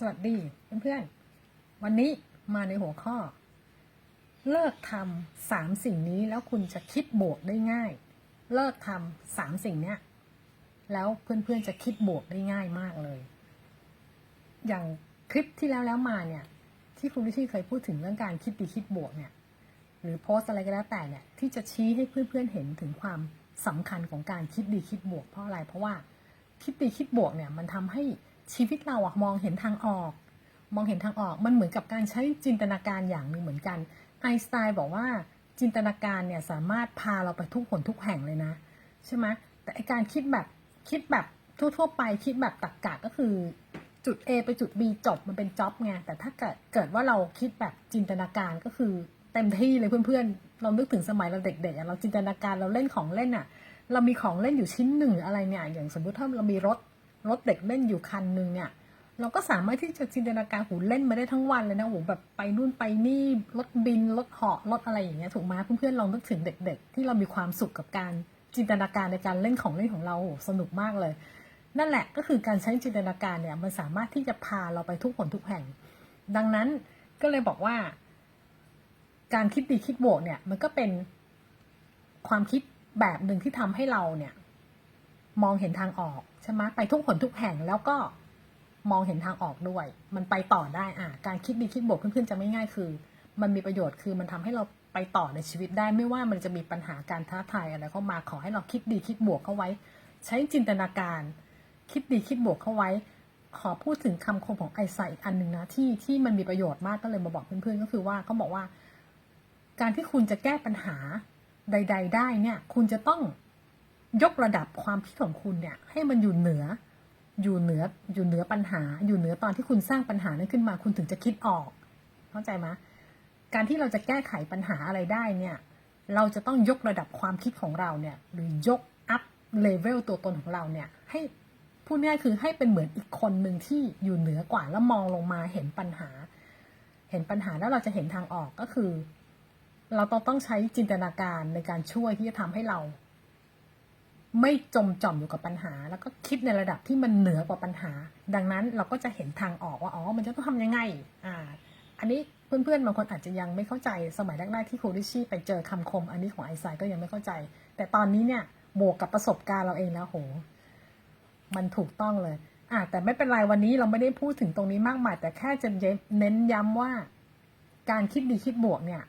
สวัสดีเพื่อนๆ วันนี้มาในหัวข้อ เลิกทำสามสิ่งนี้แล้วคุณจะคิดบวกได้ง่าย เลิกทำสามสิ่งเนี้ยแล้วเพื่อนๆจะคิดบวกได้ง่ายมากเลย อย่างคลิปที่แล้วแล้วมาเนี่ย ที่คุณวิชี่เคยพูดถึงเรื่องการคิดดีคิดบวกเนี่ย หรือโพสอะไรก็แล้วแต่เนี่ยที่จะชี้ให้เพื่อนๆเห็นถึงความสำคัญของการคิดดีคิดบวกเพราะอะไรเพราะว่าคิดดีคิดบวกเนี่ยมันทำให้ ชีวิตเราอะมองเห็นทางออก มองเห็นทางออกมันเหมือนกับการใช้จินตนาการอย่างหนึ่งเหมือนกันไอน์สไตน์บอกว่าจินตนาการเนี่ยสามารถพาเราไปทุกหนทุกแห่งเลยนะใช่ไหมแต่ไอการคิดแบบคิดแบบทั่วๆไปคิดแบบตักกะก็คือจุด A ไปจุด B จบมันเป็นจ็อบไงแต่ถ้าเกิดเกิดว่าเราคิดแบบจินตนาการก็คือเต็มที่เลยเพื่อนๆ เรานึกถึงสมัยเราเด็กๆเราจินตนาการเราเล่นของเล่นอะเรามีของเล่นอยู่ชิ้นหนึ่งอะไรเนี่ย อย่างสมมติถ้าเรามีรถ รถเด็กเล่นอยู่คันหนึ่งเนี่ย เราก็สามารถที่จะจินตนาการหูเล่นมาได้ทั้งวันเลยนะโหแบบไปนู่นไปนี่รถบินรถเหาะรถอะไรอย่างเงี้ยถูกไหมเพื่อนๆลองนึกถึงเด็ก ๆ ที่เรามีความสุขกับการจินตนาการในการเล่นของเล่นของเราโหสนุกมากเลย นั่นแหละก็คือการใช้จินตนาการเนี่ยมันสามารถที่จะพาเราไปทุกหนทุกแห่ง ดังนั้นก็เลยบอกว่า การคิดดีคิดบวกเนี่ยมันก็เป็นความคิดแบบหนึ่งที่ทำให้เราเนี่ย มองเห็นทางออกใช่ไหมไปทุกหนทุกแห่งแล้วก็มองเห็นทางออกด้วย มันไปต่อได้อะการคิดดีคิดบวกเพื่อนๆจะไม่ง่ายคือ มันมีประโยชน์คือมันทำให้เราไปต่อในชีวิตได้ไม่ว่ามันจะมีปัญหาการท้าทายอะไรเข้ามาขอให้เราคิดดีคิดบวกเข้าไว้ ใช้จินตนาการ คิดดีคิดบวกเข้าไว้ ขอพูดถึงคำคมของไอซ์อีกอันหนึ่งนะที่ที่มันมีประโยชน์มากก็เลยมาบอกเพื่อนๆก็คือว่าเขาบอกว่า การที่คุณจะแก้ปัญหาใด ๆ ได้เนี่ย คุณจะต้อง ยกระดับความคิดของคุณเนี่ย ให้มันอยู่เหนือ อยู่เหนือ อยู่เหนือปัญหา อยู่เหนือตอนที่คุณสร้างปัญหานั้นขึ้นมา คุณถึงจะคิดออก เข้าใจไหมการที่เราจะแก้ไขปัญหาอะไรได้เนี่ย เราจะต้องยกระดับความคิดของเราเนี่ย หรือยกอัพเลเวลตัวตนของเราเนี่ย ให้พูดง่ายๆคือให้เป็นเหมือนอีกคนหนึ่งที่อยู่เหนือกว่าแล้วมองลงมาเห็นปัญหา เห็นปัญหาแล้วเราจะเห็นทางออกก็คือ เราต้องต้องใช้จินตนาการในการช่วยที่จะทำให้เรา ไม่จมจ่อมอยู่กับปัญหา แล้วก็คิดในระดับที่มันเหนือกว่าปัญหา ดังนั้นเราก็จะเห็นทางออกว่าอ๋อมันจะต้องทำยังไงอ่าอันนี้เพื่อนๆบางคนอาจจะยังไม่เข้าใจสมัยแรกๆที่ครูริชี่ไปเจอคำคม อันนี้ของไอซ์ก็ยังไม่เข้าใจ แต่ตอนนี้เนี่ยบวกกับประสบการณ์เราเองแล้วโห มันถูกต้องเลยอะแต่ไม่เป็นไรวันนี้เราไม่ได้พูดถึงตรงนี้มากมาย แต่แค่จะเน้นย้ำว่า การคิดดีคิดบวกเนี่ย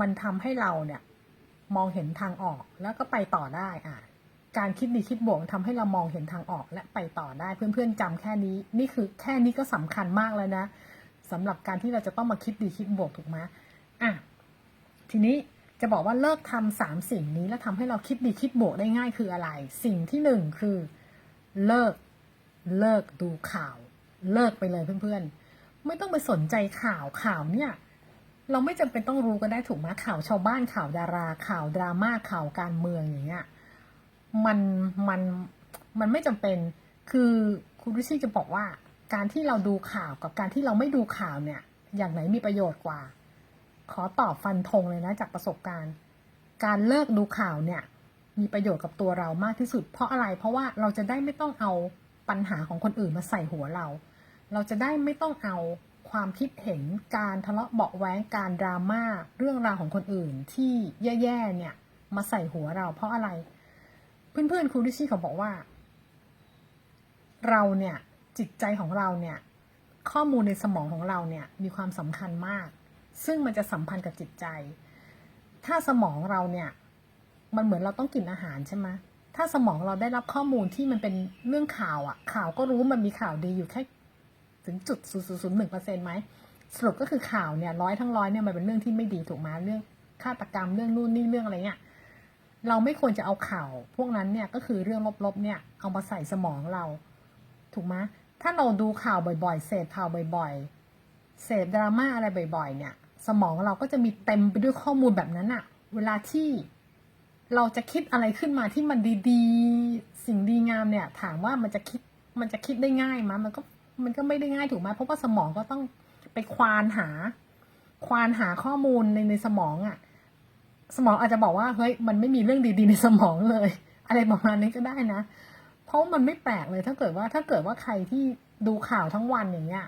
มันทำให้เราเนี่ย มองเห็นทางออกแล้วก็ไปต่อได้อะ การคิดดีคิดบวกทำให้เรามองเห็นทางออกและไปต่อได้ เพื่อนๆจำแค่นี้ นี่คือแค่นี้ก็สำคัญมากแล้วนะสำหรับการที่เราจะต้องมาคิดดีคิดบวกถูกไหมอะทีนี้จะบอกว่าเลิกทำสามสิ่งนี้แล้วทำให้เราคิดดีคิดบวกได้ง่ายคืออะไร สิ่งที่หนึ่งคือ เลิกเลิกดูข่าว เลิกไปเลยเพื่อนๆ ไม่ต้องไปสนใจข่าวข่าวเนี่ย เราไม่จำเป็นต้องรู้ก็ได้ถูกไหมข่าวชาวบ้านข่าวดารา ข่าวดราม่าข่าวการเมืองอย่างเงี้ย มันมันมันไม่จำเป็น คือคุณริชี่จะบอกว่า การที่เราดูข่าวกับการที่เราไม่ดูข่าวเนี่ย อย่างไหนมีประโยชน์กว่า ขอตอบฟันธงเลยนะจากประสบการณ์ การเลิกดูข่าวเนี่ย มีประโยชน์กับตัวเรามากที่สุด เพราะอะไร เพราะว่าเราจะได้ไม่ต้องเอาปัญหาของคนอื่นมาใส่หัวเรา เราจะได้ไม่ต้องเอาความคิดเห็นการทะเลาะเบาะแว้งการดราม่าเรื่องราวของคนอื่นที่แย่ๆเนี่ย มาใส่หัวเราเพราะอะไร เพื่อนๆครูดิชี่เขาบอกว่า เราเนี่ยจิตใจของเราเนี่ยข้อมูลในสมองของเราเนี่ยมีความสำคัญมาก ซึ่งมันจะสัมพันธ์กับจิตใจ ถ้าสมองเราเนี่ยมันเหมือนเราต้องกินอาหารใช่ไหมถ้าสมองเราได้รับข้อมูลที่มันเป็นเรื่องข่าวอะ่ะข่าวก็รู้มันมีข่าวดีอยู่แค่ถึงจุดศูนย์ศูนย์หนึ่งเปอร์เซ็นต์ไหมสรุปก็คือข่าวเนี่ยร้อยทั้งร้อยเนี่ยมันเป็นเรื่องที่ไม่ดีถูกไหมเรื่องฆาตกรรมเรื่องนู่นนี่เรื่องอะไรเงี้ย เราไม่ควรจะเอาข่าวพวกนั้นเนี่ยก็คือเรื่องลบๆเนี่ยเอามาใส่สมองเรา ถูกไหมถ้าเราดูข่าวบ่อยๆ เสพข่าวบ่อยๆ เสพดราม่าอะไรบ่อยๆ เนี่ย สมองเราก็จะมีเต็มไปด้วยข้อมูลแบบนั้นอะเวลาที่เราจะคิดอะไรขึ้นมาที่มันดีๆ สิ่งดีงามเนี่ย ถามว่ามันจะคิดมันจะคิดได้ง่ายไหมมันก็มันก็ไม่ได้ง่ายถูกไหมเพราะว่าสมองก็ต้องไปควานหา ควานหาข้อมูลในในสมองอะ่ะ สมองอาจจะบอกว่าเฮ้ยมันไม่มีเรื่องดีๆในสมองเลย อะไรประมาณนี้ก็ได้นะ เพราะมันไม่แปลกเลยถ้าเกิดว่าถ้าเกิดว่าใครที่ดูข่าวทั้งวันอย่างเงี้ย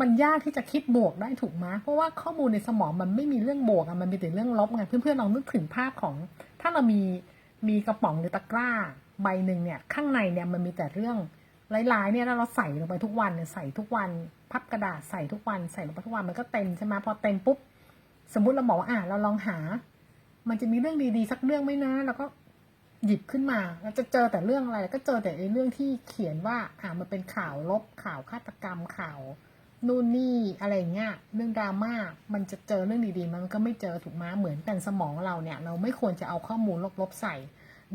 มันยากที่จะคิดบวกได้ถูกไหมเพราะว่าข้อมูลในสมองมันไม่มีเรื่องบวกอะมันมีแต่เรื่องลบไงเพื่อนๆลองนึกถึงภาพของ ถ้าเรามีมีกระป๋องหรือตะกร้าใบหนึ่งเนี่ยข้างในเนี่ยมันมีแต่เรื่องร้ายๆเนี่ยแล้วเราใส่ลงไปทุกวันเนี่ยใส่ทุกวัน พับกระดาษใส่ทุกวันใส่ลงไปทุกวันมันก็เต็มใช่ไหมพอเต็มปุ๊บ สมมุติเราบอกว่าอะเราลองหา มันจะมีเรื่องดีๆสักเรื่องไหมนะ แล้วก็หยิบขึ้นมาแล้วจะเจอแต่เรื่องอะไร ก็เจอแต่ไอ้เรื่องที่เขียนว่า อ่ามันเป็นข่าวลบข่าวฆาตกรรมข่าวนู่นนี่อะไรเงี้ยเรื่องดราม่ามันจะเจอเรื่องดีๆ มันก็ไม่เจอถูกไหมเหมือนกันสมองเราเนี่ย เราไม่ควรจะเอาข้อมูลลบๆใส่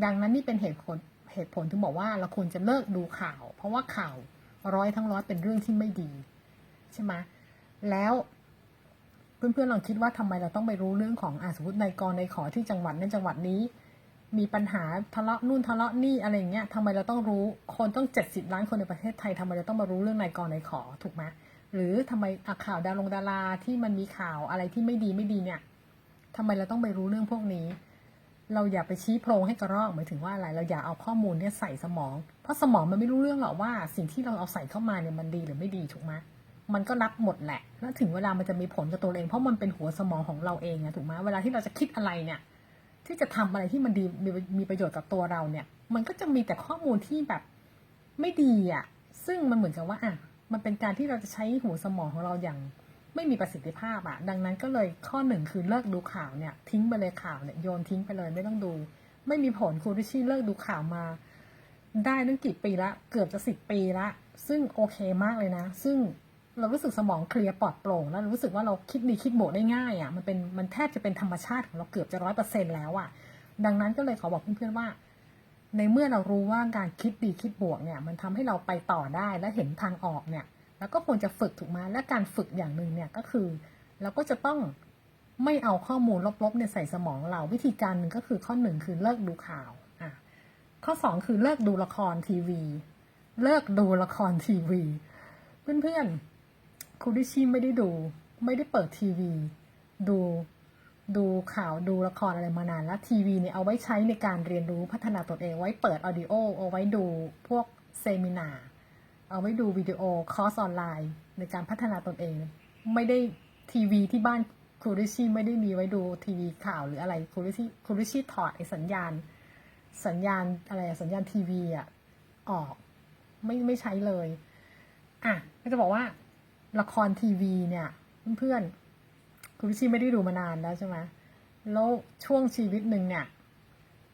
ดังนั้นนี่เป็นเหตุผลเหตุผลที่บอกว่าเราควรจะเลิกดูข่าว เพราะว่าข่าวร้อยทั้งร้อยเป็นเรื่องที่ไม่ดี ใช่ไหมแล้ว เพื่อนๆลองคิดว่าทำไมเราต้องไปรู้เรื่องของอาสมมติในกรในขอที่จังหวัดนั้นจังหวัดนี้ มีปัญหาทะเลาะนู่นทะเลาะนี่อะไรอย่างเงี้ยทำไมเราต้องรู้คนต้องเจ็ดสิบล้านคนในประเทศไทยทำไมเราต้องมารู้เรื่องในกรในขอถูกไหมหรือทำไมอะข่าวดารงดาราที่มันมีข่าวอะไรที่ไม่ดีไม่ดีเนี่ยทำไมเราต้องไปรู้เรื่องพวกนี้ เราอย่าไปชี้โพรงให้กระรอกหมายถึงว่าอะไร เราอย่าเอาข้อมูลเนี่ยใส่สมอง เพราะสมองมันไม่รู้เรื่องหรอกว่าสิ่งที่เราเอาใส่เข้ามาเนี่ยมันดีหรือไม่ดีถูกไหม มันก็รับหมดแหละแล้วถึงเวลามันจะมีผลกับตัวเอง เพราะมันเป็นหัวสมองของเราเองอะถูกไหมเวลาที่เราจะคิดอะไรเนี่ย ที่จะทำอะไรที่มันดีมีมีประโยชน์กับตัวเราเนี่ย มันก็จะมีแต่ข้อมูลที่แบบไม่ดีอะซึ่งมันเหมือนกับว่าอะมันเป็นการที่เราจะใช้หัวสมองของเราอย่างไม่มีประสิทธิภาพอะดังนั้นก็เลยข้อหนึ่งคือเลิกดูข่าวเนี่ย ทิ้งไปเลยข่าวเนี่ยโยนทิ้งไปเลยไม่ต้องดู ไม่มีผลครูริชี่เลิกดูข่าวมาได้ตั้งกี่ปีละ เกือบจะสิบปีละ ซึ่งโอเคมากเลยนะ ซึ่ง เรารู้สึกสมองเคลียร์ปลอดโปร่งแล้วรู้สึกว่าเราคิดดีคิดบวกได้ง่ายอะ่ะมันเป็นมันแทบจะเป็นธรรมชาติของเราเกือบจะร้อยเปอร์เซ็นแล้วอะ่ะ ดังนั้นก็เลยขอบอกเพื่อนๆว่า ในเมื่อเรารู้ว่าการคิดดีคิดบวกเนี่ย มันทำให้เราไปต่อได้และเห็นทางออกเนี่ย แล้วก็ควรจะฝึกถูกไหมและการฝึกอย่างหนึ่งเนี่ยก็คือ เราก็จะต้องไม่เอาข้อมูลลบๆเนี่ยใส่สมองเราวิธีการหนึ่งก็คือข้อหนึ่งคือเลิกดูข่าวอะข้อสองคือเลิกดูละครทีวี เลิกดูละครทีวี เพื่อนๆ ครูดิชีไม่ได้ดู ไม่ได้เปิดทีวี ดูดูข่าวดูละครอะไรมานานแล้วทีวีเนี่ยเอาไว้ใช้ในการเรียนรู้พัฒนาตนเองไว้เปิดออดิโอเอาไว้ดูพวกเซมินาเอาไว้ดูวิดีโอคอร์สออนไลน์ ในการพัฒนาตนเอง ไม่ได้ทีวีที่บ้านครูริชี่ไม่ได้มีไว้ดูทีวีข่าวหรืออะไรครูริชี่ครูริชี่ถอดไอ้สัญญาณ สัญญาณอะไรสัญญาณทีวีอะออก ไม่ไม่ใช้เลย อะก็จะบอกว่า ละครทีวีเนี่ย เพื่อนๆคุณพิชี่ไม่ได้ดูมานานแล้วใช่ไหมแล้วช่วงชีวิตหนึ่งเนี่ย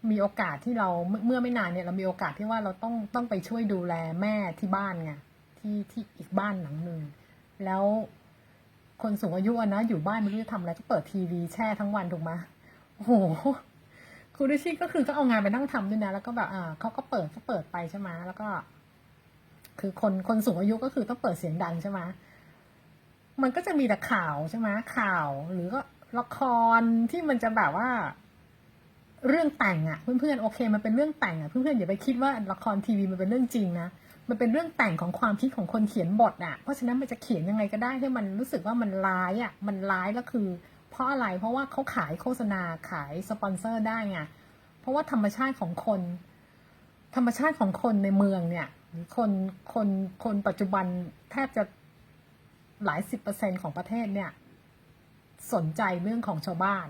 มีโอกาสที่เราเมื่อไม่นานเนี่ย เรามีโอกาสที่ว่าเราต้องต้องไปช่วยดูแลแม่ที่บ้านไงที่ที่อีกบ้านหลังหนึ่งแล้วคนสูงอายุนะอยู่บ้านไม่รู้จะทำอะไรก็เปิดทีวีแช่ทั้งวันถูกไหมโอ้โหคุณดิชี่ก็คือก็เอางานไปนั่งทำด้วยนะ แล้วก็แบบอ่าเขาก็เปิดก็เปิดไปใช่ไหมแล้วก็ คือคนคนสูงอายุก็คือต้องเปิดเสียงดังใช่ไหม มันก็จะมีแต่ข่าวใช่ไหมข่าว หรือก็ละครที่มันจะแบบว่า เรื่องแต่งอะเพื่อนๆโอเค มันเป็นเรื่องแต่งอะเพื่อนๆอย่าไปคิดว่าละครทีวีมันเป็นเรื่องจริงนะมันเป็นเรื่องแต่งของความคิดของคนเขียนบทอะเพราะฉะนั้นมันจะเขียนยังไงก็ได้ให้มันรู้สึกว่ามันร้ายอะมันร้ายแล้วคือ เพราะอะไรเพราะว่าเขาขายโฆษณาขายสปอนเซอร์ได้ไงเพราะว่าธรรมชาติของคน ธรรมชาติของคนในเมืองเนี่ยคนคนคนปัจจุบันแทบจะ หลายสิบเปอร์เซ็นของประเทศเนี่ย สนใจเรื่องของชาวบ้าน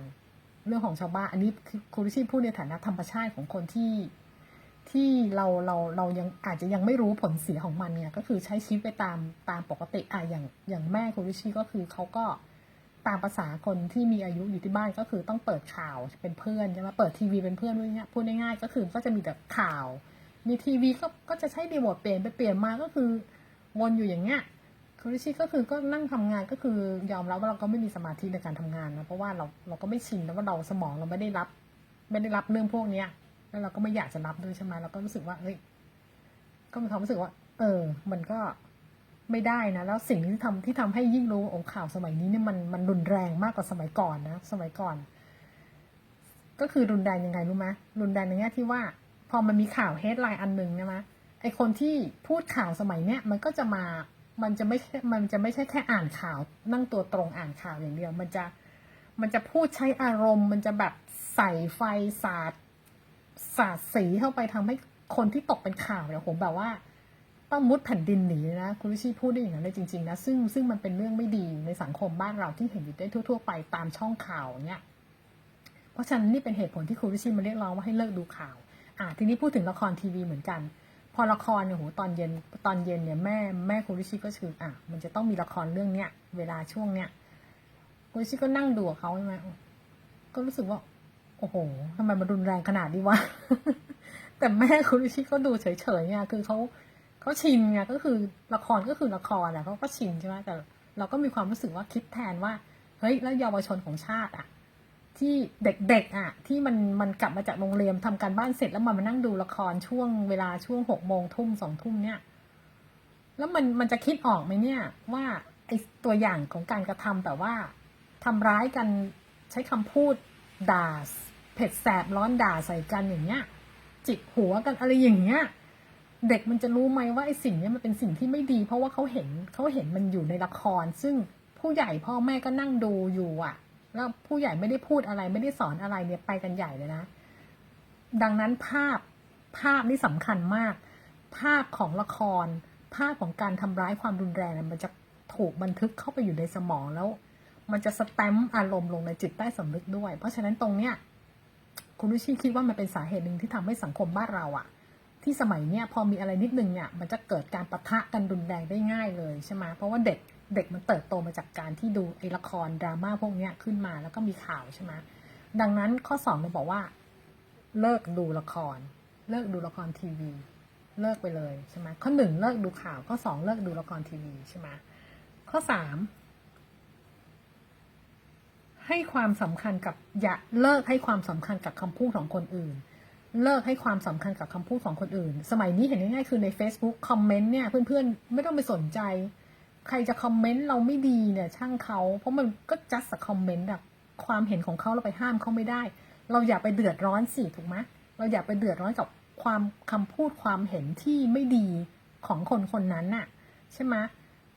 เรื่องของชาวบ้าน อันนี้คือคุณริชีพูดในฐานะธรรมชาติของคนที่ที่เราเราเรายังอาจจะยังไม่รู้ผลเสียของมันเนี่ยก็คือใช้ชีวิตไปตามตามปกติอะอย่างอย่างแม่คุณริชีก็คือเขาก็ตามภาษาคนที่มีอายุอยู่ที่บ้านก็คือต้องเปิดข่าวเป็นเพื่อนใช่ไหมเปิดทีวีเป็นเพื่อนด้วยเนี่ยพูดง่ายๆก็คือก็จะมีแต่ข่าว มีทีวีก็ก็จะใช้รีโมทเปลี่ยนไปเปลี่ยนมาก็คือวนอยู่อย่างเงี้ย คริชิก็คือก็นั่งทำงานก็คือยอมรับว่าเราก็ไม่มีสมาธิในการทำงานนะเพราะว่าเราเราก็ไม่ชินแล้วว่าเราสมองเราไม่ได้รับ ไม่ได้รับเรื่องพวกเนี้ย แล้วเราก็ไม่อยากจะรับด้วยใช่ไหมเราก็รู้สึกว่าเฮ้ยก็มีความรู้สึกว่า เออ มันก็ไม่ได้นะ แล้วสิ่งที่ทำที่ทำให้ยิ่งรู้อ้ข่าวสมัยนี้เนี่ยมันมันรุนแรงมากกว่าสมัยก่อนนะสมัยก่อน ก็คือรุนแรงยังไงรู้ไหมรุนแรงในแง่ที่ว่า พอมันมีข่าวเฮดไลน์อันหนึ่งนะมะไอคนที่พูดข่าวสมัยเนี้ยมันก็จะมา มันจะไม่ใช่มันจะไม่ใช่แค่อ่านข่าว นั่งตัวตรงอ่านข่าวอย่างเดียว มันจะมันจะพูดใช้อารมณ์ มันจะแบบใส่ไฟสาดสาดสีเข้าไปทำให้คนที่ตกเป็นข่าวเนี่ยผมแบบว่า ต้องมุดแผ่นดินหนีนะคุณวิชีพูดได้อย่างนั้นเลยจริงๆนะซึ่งซึ่งมันเป็นเรื่องไม่ดีในสังคมบ้านเราที่เห็นอยู่ได้ทั่ว ๆ ไปตามช่องข่าวเนี่ยเพราะฉะนั้นนี่เป็นเหตุผลที่คุณวิชีมาเรียกร้องว่าให้เลิกดูข่าว อะทีนี้พูดถึงละครทีวีเหมือนกัน พอละครเนี่ยโหตอนเย็นตอนเย็นเนี่ยแม่แม่คุณวิชีก็คืออะมันจะต้องมีละครเรื่องเนี้ยเวลาช่วงเนี้ยคุณวิชีก็นั่งดูเขาใช่ไหมก็รู้สึกว่า โอ้โหทำไมมันรุนแรงขนาดนี้วะแต่แม่คุณวิชิก็ดูเฉยๆเนี่ยคือเขาเขาชินไงก็คือละครก็คือละครอะเขาก็ชินใช่ไหมแต่ เราก็มีความรู้สึกว่าคิดแทนว่า เฮ้ยแล้วเยาวชนของชาติอะ ที่เด็กๆอะที่มันมันกลับมาจากโรงเรียนทำการบ้านเสร็จแล้วมันมานั่งดูละครช่วงเวลาช่วงหกโมงทุ่มสองทุ่มเนี่ย แล้วมันมันจะคิดออกไหมเนี่ย ว่าไอตัวอย่างของการกระทำแต่ว่าทำร้ายกันใช้คำพูดด่าเผ็ดแสบร้อนด่าใส่กันอย่างเงี้ย จิกหัวกันอะไรอย่างเงี้ยเด็กมันจะรู้ไหมว่าไอ้สิ่งเนี้ยมันเป็นสิ่งที่ไม่ดี เพราะว่าเขาเห็นเขาเห็นมันอยู่ในละคร ซึ่งผู้ใหญ่พ่อแม่ก็นั่งดูอยู่อะ แล้วผู้ใหญ่ไม่ได้พูดอะไร ไม่ได้สอนอะไรเนี่ยไปกันใหญ่เลยนะ ดังนั้นภาพภาพนี่สำคัญมาก ภาพของละคร ภาพของการทำร้ายความรุนแรงเนี่ยมันจะถูกบันทึกเข้าไปอยู่ในสมองแล้ว มันจะสแตมป์อารมณ์ลงในจิตใต้สำนึกด้วย เพราะฉะนั้นตรงเนี้ยคุณวิชีคิดว่ามันเป็นสาเหตุหนึ่งที่ทำให้สังคมบ้านเราอะที่สมัยเนี้ยพอมีอะไรนิดนึงเนี่ยมันจะเกิดการประทะกันรุนแรงได้ง่ายเลยใช่ไหมเพราะว่าเด็ก เด็กมันเติบโตมาจากการที่ดูไอ้ละครดราม่าพวกเนี้ยขึ้นมาแล้วก็มีข่าวใช่ไหมดังนั้นข้อสองเราบอกว่า เลิกดูละคร เลิกดูละครทีวี เลิกไปเลยใช่ไหมข้อหนึ่งเลิกดูข่าว ข้อสองเลิกดูละครทีวีใช่ไหมข้อสามให้ความสำคัญกับอย่าเลิกให้ความสำคัญกับคำพูดของคนอื่น เลิกให้ความสำคัญกับคำพูดของคนอื่น สมัยนี้เห็นง่ายๆคือใน Facebook คอมเมนต์เนี่ยเพื่อนๆ ไม่ต้องไปสนใจ ใครจะคอมเมนต์เราไม่ดีเนี่ย ช่างเขาเพราะมันก็จัดสักคอมเมนต์อะความเห็นของเขาเราไปห้ามเขาไม่ได้ เราอย่าไปเดือดร้อนสิถูกไหมเราอย่าไปเดือดร้อนกับความคำพูดความเห็นที่ไม่ดีของคนคนนั้นน่ะใช่ไหม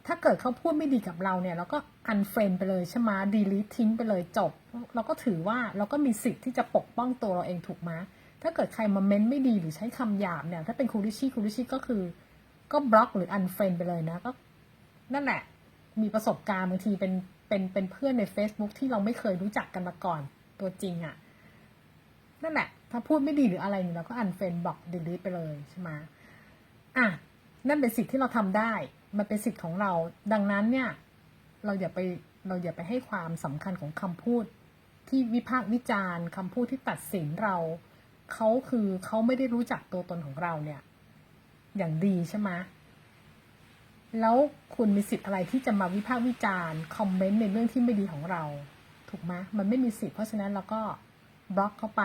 ถ้าเกิดเขาพูดไม่ดีกับเราเนี่ย เราก็อันเฟรนไปเลยใช่ไหมดีลิททิ้งไปเลยจบ เราก็ถือว่าเราก็มีสิทธิ์ที่จะปกป้องตัวเราเองถูกไหมถ้าเกิดใครมาเม้นไม่ดีหรือใช้คำหยาบเนี่ย ถ้าเป็นคูริชี่คูริชี่ก็คือ ก็บล็อกหรืออันเฟรนไปเลยนะก็ นั่นแหละ มีประสบการณ์บางทีเป็นเป็นเป็นเพื่อนใน Facebook ที่เราไม่เคยรู้จักกันมาก่อน ตัวจริงอะ่ะ นั่นแหละ ถ้าพูดไม่ดีหรืออะไรเนี่ยเราก็อันเฟนบล็อกดีลิทไปเลยใช่ไหมอะนั่นเป็นสิทธิ์ที่เราทำได้ มันเป็นสิทธิ์ของเรา ดังนั้นเนี่ย เราอย่าไปเราอย่าไปให้ความสำคัญของคำพูด ที่วิพากษ์วิจารณ์คำพูดที่ตัดสินเราเขาคือเขาไม่ได้รู้จักตัวตนของเราเนี่ย อย่างดีใช่ไหม แล้วคุณมีสิทธิ์อะไรที่จะมาวิพากษ์วิจารณ์คอมเมนต์ในเรื่องที่ไม่ดีของเรา ถูกไหมมันไม่มีสิทธิ์เพราะฉะนั้นเราก็บล็อกเข้าไป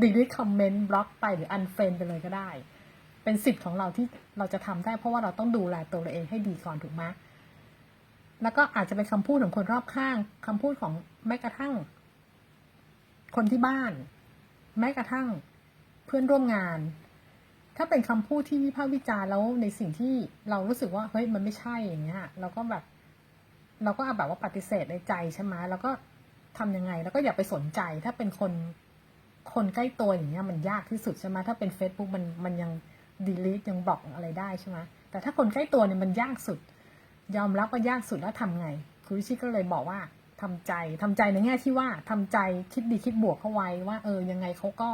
ดีลิทคอมเมนต์บล็อกไปหรืออันเฟรนไปเลยก็ได้ เป็นสิทธิ์ของเราที่เราจะทำได้ เพราะว่าเราต้องดูแลตัวเราเองให้ดีก่อนถูกไหมแล้วก็อาจจะเป็นคำพูดของคนรอบข้างคำพูดของแม้กระทั่ง คนที่บ้าน แม้กระทั่งเพื่อนร่วมงาน ถ้าเป็นคำพูดที่วิพากษ์วิจารณ์แล้วในสิ่งที่เรารู้สึกว่าเฮ้ยมันไม่ใช่อย่างเงี้ยเราก็แบบ เราก็เอาแบบว่าปฏิเสธในใจใช่ไหมแล้วก็ทำยังไง แล้วก็อย่าไปสนใจ ถ้าเป็นคนคนใกล้ตัวอย่างเงี้ยมันยากที่สุดใช่ไหมถ้าเป็น Facebook มันมันยังดีลิทยังบล็อกอะไรได้ใช่ไหมแต่ถ้าคนใกล้ตัวเนี่ยมันยากสุด ยอมรับว่ายากสุดแล้วทำไงคุณวิชิก็เลยบอกว่าทำใจทำใจในแง่ที่ว่าทำใจคิดดีคิดบวกเข้าไว้ว่า เออยังไงเขาก็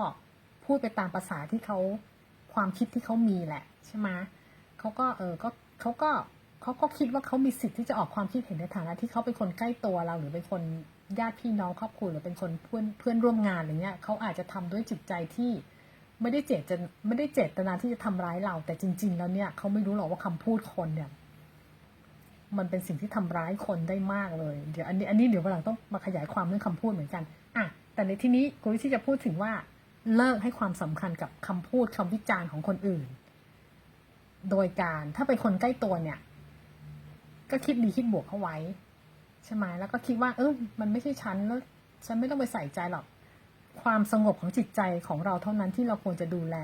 พูดไปตามภาษาที่เขา ความคิดที่เขามีแหละใช่ไหมเขาก็เออก็เขาก็เขาก็คิดว่าเขามีสิทธิ์ที่จะออกความคิดเห็นในฐานะที่เขาเป็นคนใกล้ตัวเรา หรือเป็นคนญาติพี่น้องครอบครัวหรือเป็นคนเพื่อนเพื่อนร่วมงานอะไรเงี้ยเขาอาจจะทำด้วยจิตใจที่ไม่ได้เจตจะไม่ได้เจตนาที่จะทำร้ายเรา แต่จริง ๆ แล้วเนี่ยเขาไม่รู้หรอกว่าคำพูดคนเนี่ย มันเป็นสิ่งที่ทำร้ายคนได้มากเลย เดี๋ยวอันนี้อันนี้เดี๋ยววันหลังต้องมาขยายความเรื่องคำพูดเหมือนกันอะแต่ในที่นี้กูที่จะพูดถึงว่า เลิกให้ความสำคัญกับคำพูดคำวิจารณ์ของคนอื่น โดยการถ้าเป็นคนใกล้ตัวเนี่ย ก็คิดดีคิดบวกเข้าไว้ ใช่ไหมแล้วก็คิดว่า เออมันไม่ใช่ฉันแล้วฉันไม่ต้องไปใส่ใจหรอก ความสงบของจิตใจของเราเท่านั้นที่เราควรจะดูแล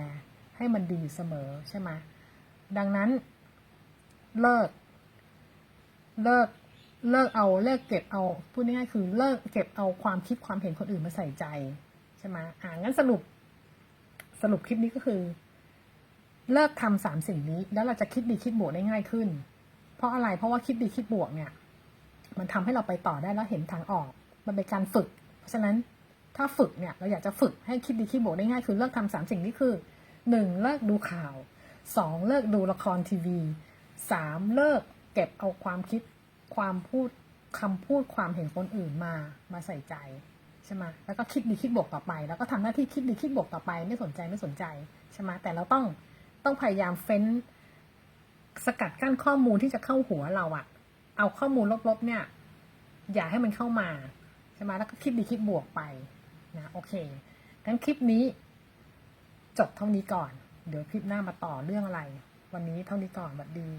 ให้มันดีอยู่เสมอใช่ไหมดังนั้น เลิก เลิกเลิกเอาเลิกเก็บเอาพูดง่ายๆคือเลิกเก็บเอาความคิดความเห็นคนอื่นมาใส่ใจ ใช่ไหมอ่างั้นสรุป สรุปคลิปนี้ก็คือ เลิกทำสามสิ่งนี้ แล้วเราจะคิดดีคิดบวกได้ง่ายขึ้น เพราะอะไรเพราะว่าคิดดีคิดบวกเนี่ย มันทำให้เราไปต่อได้แล้วเห็นทางออก มันเป็นการฝึก เพราะฉะนั้นถ้าฝึกเนี่ย เราอยากจะฝึกให้คิดดีคิดบวกได้ง่ายคือเลิกทำสามสิ่งนี้คือหนึ่งเลิกดูข่าวสองเลิกดูละครทีวีสามเลิกเก็บเอาความคิดความพูดคำพูดความเห็นคนอื่นมามาใส่ใจ ใช่ไหมแล้วก็คิดดีคิดบวกต่อไป แล้วก็ทำหน้าที่คิดดีคิดบวกต่อไป ไม่สนใจไม่สนใจใช่ไหมแต่เราต้องต้องพยายามเฟ้น สกัดกั้นข้อมูลที่จะเข้าหัวเราอะเอาข้อมูลลบๆเนี่ย อย่าให้มันเข้ามาใช่ไหมแล้วก็คิดดีคิดบวกไปนะโอเคงั้นคลิปนี้ จบเท่านี้ก่อน เดี๋ยวคลิปหน้ามาต่อเรื่องอะไร วันนี้เท่านี้ก่อนบัดดี